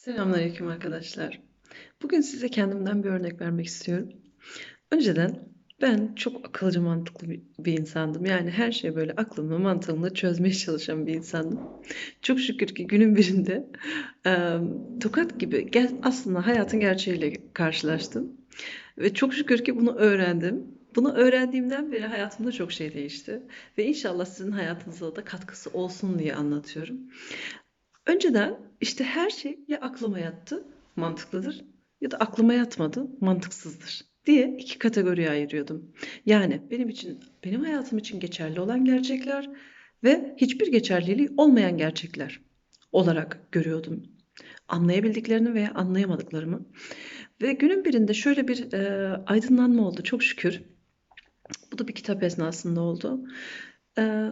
Selamünaleyküm arkadaşlar. Bugün size kendimden bir örnek vermek istiyorum. Önceden ben çok akılcı mantıklı bir, insandım. Yani her şeyi böyle aklımla mantığımla çözmeye çalışan bir insandım. Çok şükür ki günün birinde e, tokat gibi aslında hayatın gerçeğiyle karşılaştım. Ve çok şükür ki bunu öğrendim. Bunu öğrendiğimden beri hayatımda çok şey değişti. Ve inşallah sizin hayatınıza da katkısı olsun diye anlatıyorum. Önceden işte her şey ya aklıma yattı, mantıklıdır ya da aklıma yatmadı, mantıksızdır diye iki kategoriye ayırıyordum. Yani benim için, benim hayatım için geçerli olan gerçekler ve hiçbir geçerliliği olmayan gerçekler olarak görüyordum. Anlayabildiklerini veya anlayamadıklarımı. Ve günün birinde şöyle bir e, aydınlanma oldu çok şükür. Bu da bir kitap esnasında oldu. E,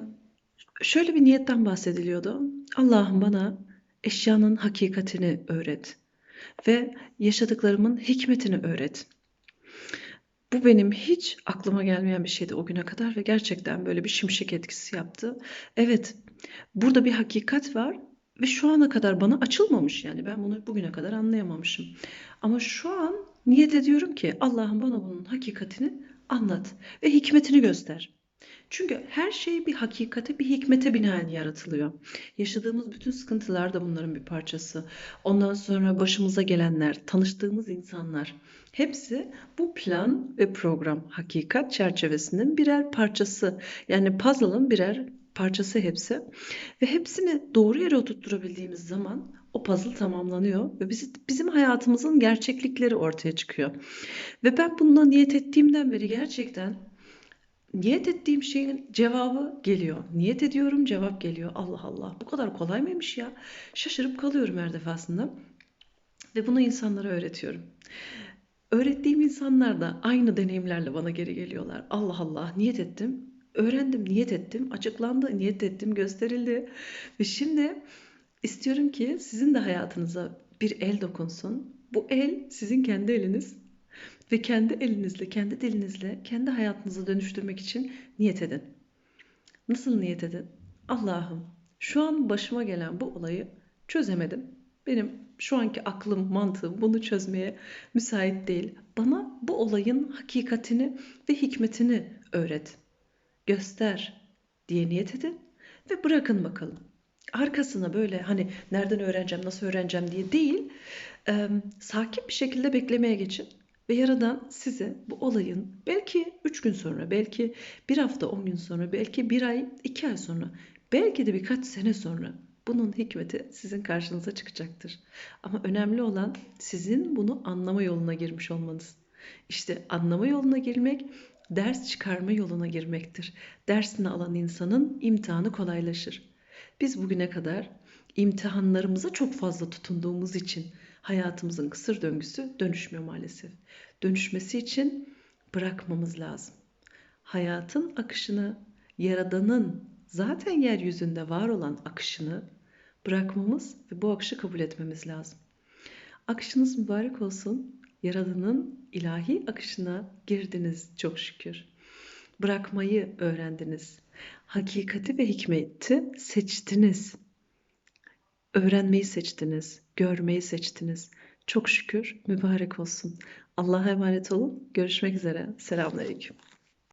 şöyle bir niyetten bahsediliyordu. Allah'ım bana eşyanın hakikatini öğret ve yaşadıklarımın hikmetini öğret. Bu benim hiç aklıma gelmeyen bir şeydi o güne kadar ve gerçekten böyle bir şimşek etkisi yaptı. Evet, burada bir hakikat var ve şu ana kadar bana açılmamış yani ben bunu bugüne kadar anlayamamışım. Ama şu an niyet ediyorum ki Allah'ım bana bunun hakikatini anlat ve hikmetini göster. Çünkü her şey bir hakikate, bir hikmete binaen yaratılıyor. Yaşadığımız bütün sıkıntılar da bunların bir parçası. Ondan sonra başımıza gelenler, tanıştığımız insanlar hepsi bu plan ve program hakikat çerçevesinin birer parçası. Yani puzzle'ın birer parçası hepsi. Ve hepsini doğru yere oturtturabildiğimiz zaman o puzzle tamamlanıyor ve bizi, bizim hayatımızın gerçeklikleri ortaya çıkıyor. Ve ben bununla niyet ettiğimden beri gerçekten niyet ettiğim şeyin cevabı geliyor. Niyet ediyorum cevap geliyor. Allah Allah bu kadar kolay mıymış ya? Şaşırıp kalıyorum her defasında. Ve bunu insanlara öğretiyorum. Öğrettiğim insanlar da aynı deneyimlerle bana geri geliyorlar. Allah Allah niyet ettim, öğrendim, niyet ettim, açıklandı, niyet ettim, gösterildi. Ve şimdi istiyorum ki sizin de hayatınıza bir el dokunsun. Bu el sizin kendi eliniz ve kendi elinizle, kendi dilinizle kendi hayatınızı dönüştürmek için niyet edin. Nasıl niyet edin? Allah'ım şu an başıma gelen bu olayı çözemedim. Benim şu anki aklım, mantığım bunu çözmeye müsait değil. Bana bu olayın hakikatini ve hikmetini öğret. Göster diye niyet edin ve bırakın bakalım. Arkasına böyle hani nereden öğreneceğim, nasıl öğreneceğim diye değil, sakin bir şekilde beklemeye geçin. Ve Yaradan size bu olayın belki 3 gün sonra, belki bir hafta 10 gün sonra, belki bir ay, iki ay sonra, belki de birkaç sene sonra bunun hikmeti sizin karşınıza çıkacaktır. Ama önemli olan sizin bunu anlama yoluna girmiş olmanız. İşte anlama yoluna girmek ders çıkarma yoluna girmektir. Dersini alan insanın imtihanı kolaylaşır. Biz bugüne kadar imtihanlarımıza çok fazla tutunduğumuz için hayatımızın kısır döngüsü dönüşmüyor maalesef. Dönüşmesi için bırakmamız lazım. Hayatın akışını, yaradanın zaten yeryüzünde var olan akışını bırakmamız ve bu akışı kabul etmemiz lazım. Akışınız mübarek olsun. Yaradanın ilahi akışına girdiniz çok şükür. Bırakmayı öğrendiniz. Hakikati ve hikmeti seçtiniz. Öğrenmeyi seçtiniz, görmeyi seçtiniz. Çok şükür mübarek olsun. Allah'a emanet olun. Görüşmek üzere. Selamünaleyküm.